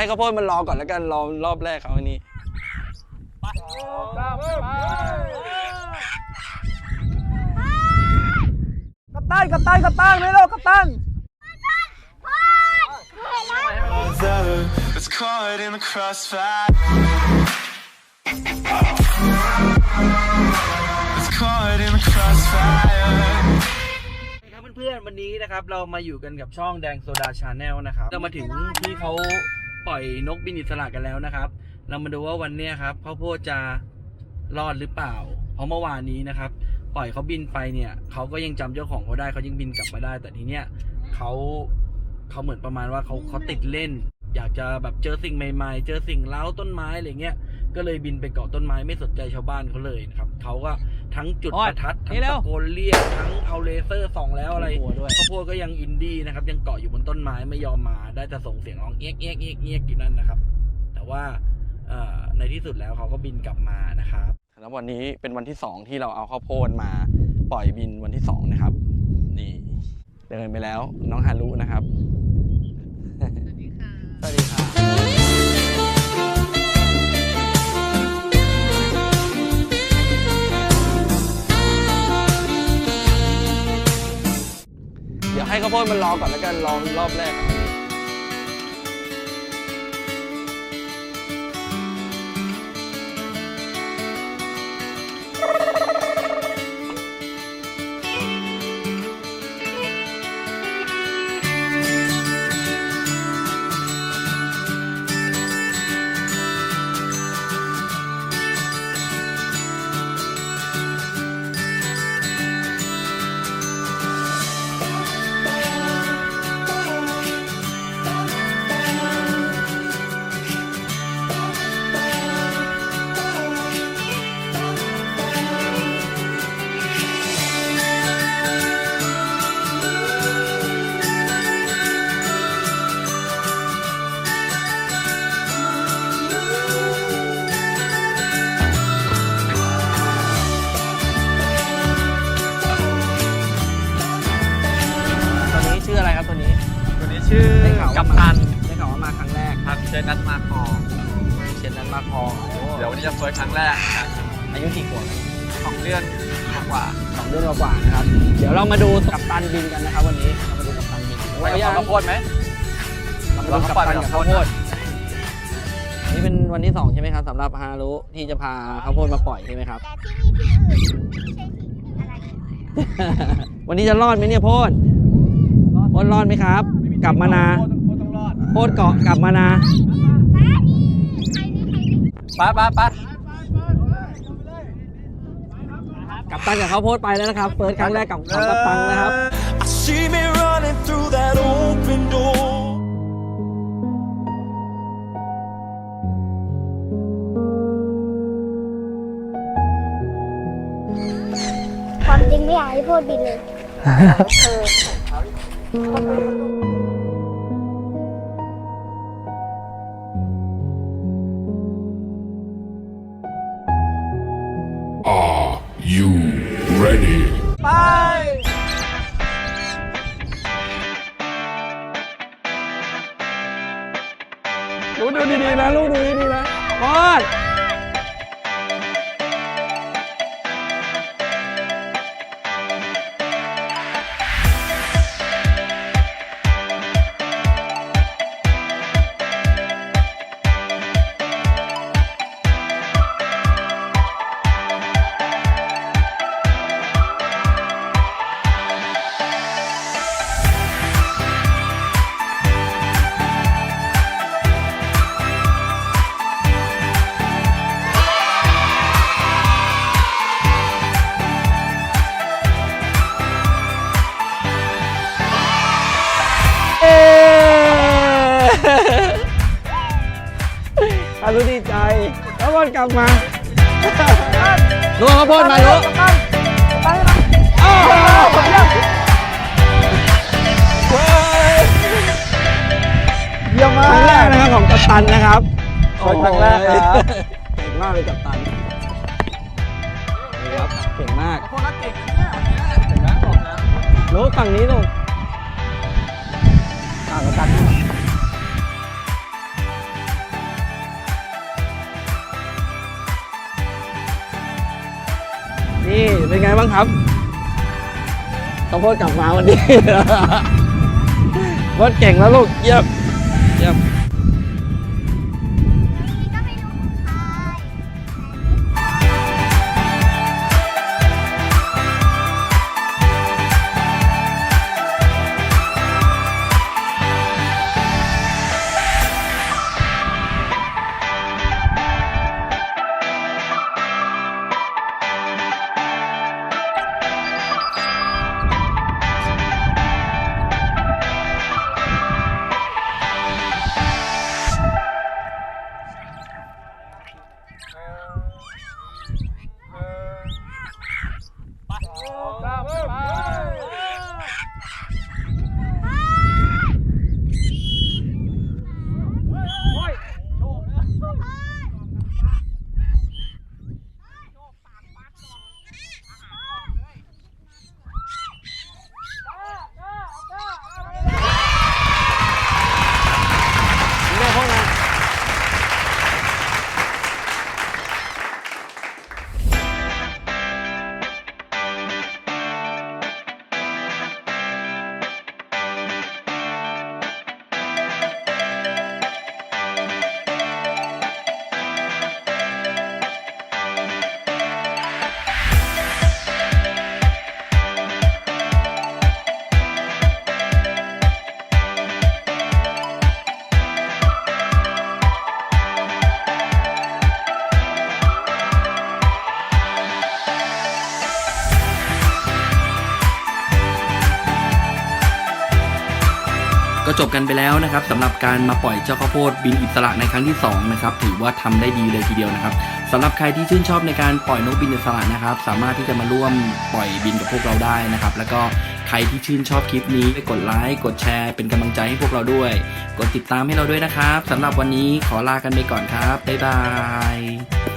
ให้ข้าวโพดมันรอก่อนแล้วกันรอรอบแรกเขาอันนี้กัปตันกัปตันกัปตันไม่รู้กัปตัน It's caught in the crossfire. It's caught in the crossfire. ครับเพื่อนๆวันนี้นะครับเรามาอยู่กันกับช่องแดงโซดาชาแนลนะครับเรามาถึงที่เขา ปล่อยนกบินอิสระกันแล้วนะครับ เรามาดูว่าวันนี้ครับข้าวโพดจะรอดหรือเปล่า เพราะเมื่อวานนี้นะครับ ปล่อยเขาบินไปเนี่ยเขาก็ยังจำเจ้าของเขาได้เขายังบินกลับมาได้ แต่ทีเนี้ยเขาเขาเหมือนประมาณว่าเขาเขาติดเล่น อยากจะแบบเจอสิ่งใหม่ ๆ เจอสิ่งเล้าต้นไม้อะไรเงี้ย ก็เลยบินไปเกาะต้นไม้ไม่สนใจชาวบ้านเขาเลยนะครับเขาก็ทั้งจุดโอ๊ปยระทัดทั้นี่งเร็วตะโกนเรียกทั้งเอาเลเซอร์ส่องแล้วอะไรกลัวด้วยข้าวโพดก็ยังอินดี้นะครับ ยังเกาะอยู่บนต้นไม้ไม่ยอมมา ได้แต่ส่งเสียงร้องเอียกเอียกเอียกเอียกอยู่นั่นนะครับ แต่ว่าเอ่อในที่สุดแล้วเขาก็บินกลับมานะครับแล้ววันนี้เป็นวันที่สองที่เราเอาข้าวโพดมาปล่อยบินวันที่สองนะครับ นี่เดินไปแล้วน้องฮารุนะครับ สวัสดีค่ะ สวัสดีค่ะ ข้าวโพดมันรอก่อนแล้วกันรอรอบแรก เชนนัทมาคอเชนนั้นมาคอโอ้เดี๋ยววันนี้จะเฟิร์สครั้งแรกครับอายุกี่ขวบสองเดือนกว่าสองเดือนกว่าๆนะครับ เดี๋ยวเรามาดูกับตันบินกันนะครับวันนี้เรามาดูกับตันบินไปกับข้าวโพดไหมเรามาดูกับตันกับข้าวโพดนี่เป็นวันที่สองใช่ไหมครับสำหรับฮารุที่จะพาข้าวโพดมาปล่อยใช่ไหมครับ แต่ที่นี่ที่อื่นไม่ใช่ที่อะไรวันนี้จะรอดไหมเนี่ยโพดโพดรอดไหมครับ กลับมานา โพดต้องรเกาะกลับมานาป้าป้าป้ากับตันกับข้าโพดไปแล้วนะครับ เฟิร์สครั้งแรกกับของกับตันนะครับ I see me running through that open door. ความจริงไม่อยากให้พูดบินเลย ลูกดูดีๆนะ ลูกดูดีๆนะโพด รุดีใจข้าวโพดกลับมาลูกข้าวโพดมาลูกอ้าวเยี่ยมมากครั้งแรกนะครับของกัปตันนะครับเฟิร์สครั้งแรกครับเก่งมากเลยกัปตันนี่ครับเก่งมากโคตรเก่งเนี่ยเห็นไหมบอกแล้วลูกฝั่งนี้ลูกอ่ากัปตัน เป็นไงบ้างครับข้าวโพดกลับมาวันนี้รถเก่งแล้วลูก เยี่ยม เยี่ยม จบกันไปแล้วนะครับสำหรับการมาปล่อยเจ้าข้าวโพดบินอิสระในครั้งที่2นะครับถือว่าทำได้ดีเลยทีเดียวนะครับสำหรับใครที่ชื่นชอบในการปล่อยนกบินอิสระนะครับ สามารถที่จะมาร่วมปล่อยบินกับพวกเราได้นะครับ แล้วก็ใครที่ชื่นชอบคลิปนี้ไปกดไลค์กดแชร์เป็นกำลังใจให้พวกเราด้วย กดติดตามให้เราด้วยนะครับสำหรับวันนี้ขอลากันไปก่อนครับบ๊ายบาย